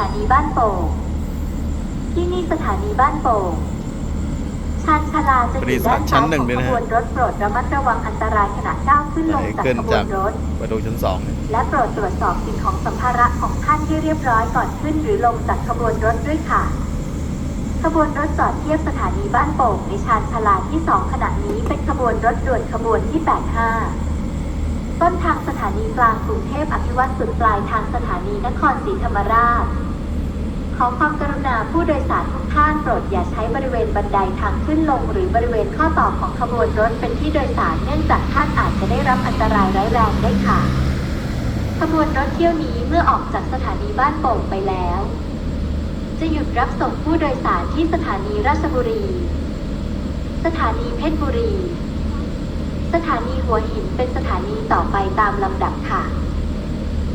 ถานีบ้านโป่งที่นี่สถานีบ้านโป่งชานชาลาจะอยู่ด้านซ้ายของขบวนรถโปรดระมัดระวังอันตรายขณะก้าวขึ้นลงจากเกินขบวจากนรถประตูชั้นสองเนี่ยและโปรดตรวจสอบสิ่งของสัมภาระของท่านให้เรียบร้อยก่อนขึ้นหรือลงจากขบวนรถด้วยค่ะ ขบวนรถจอดเทียบสถานีบ้านโป่งในชานชาลาที่2ขณะนี้เป็นขบวนรถด่วนขบวนที่ 85 ต้นทางสถานีกลางกรุงเทพอภิวัตสุดปลายทางสถานีนครศรีธรรมราช ขอความกรุณาผู้โดยสารทุกท่านโปรดอย่าใช้บริเวณบันไดทางขึ้นลง หรือบริเวณข้อต่อของขบวนรถเป็นที่โดยสารเนื่องจากท่านอาจจะได้รับอันตรายร้ายแรงได้ค่ะ ขบวนรถเที่ยวนี้เมื่อออกจากสถานีบ้านโป่งไปแล้ว จะหยุดรับส่งผู้โดยสารที่สถานีราชบุรี สถานีเพชรบุรี สถานีหัวหินเป็นสถานีต่อไปตามลำดับค่ะ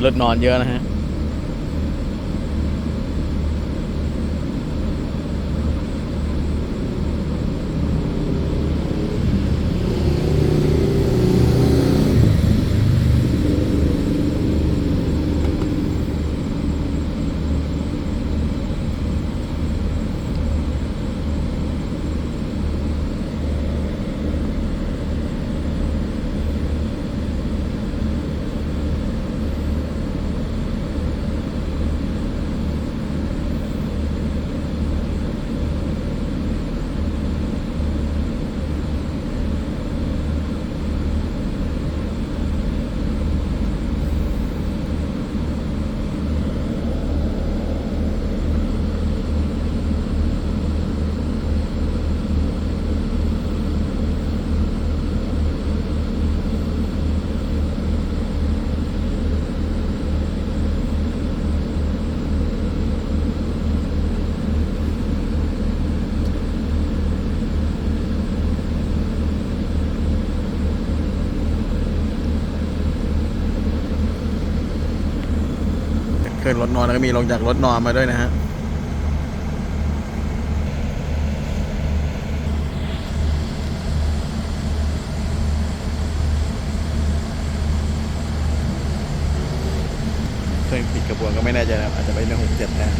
คนขึ้นรถนอนเยอะนะฮะ ขึ้นรถนอนแล้วก็มีลงจากรถนอนมาด้วยนะฮะเครื่องปิดกระบวนก็ไม่แน่ใจนะครับอาจจะไปเป็นหกเจ็ดนะ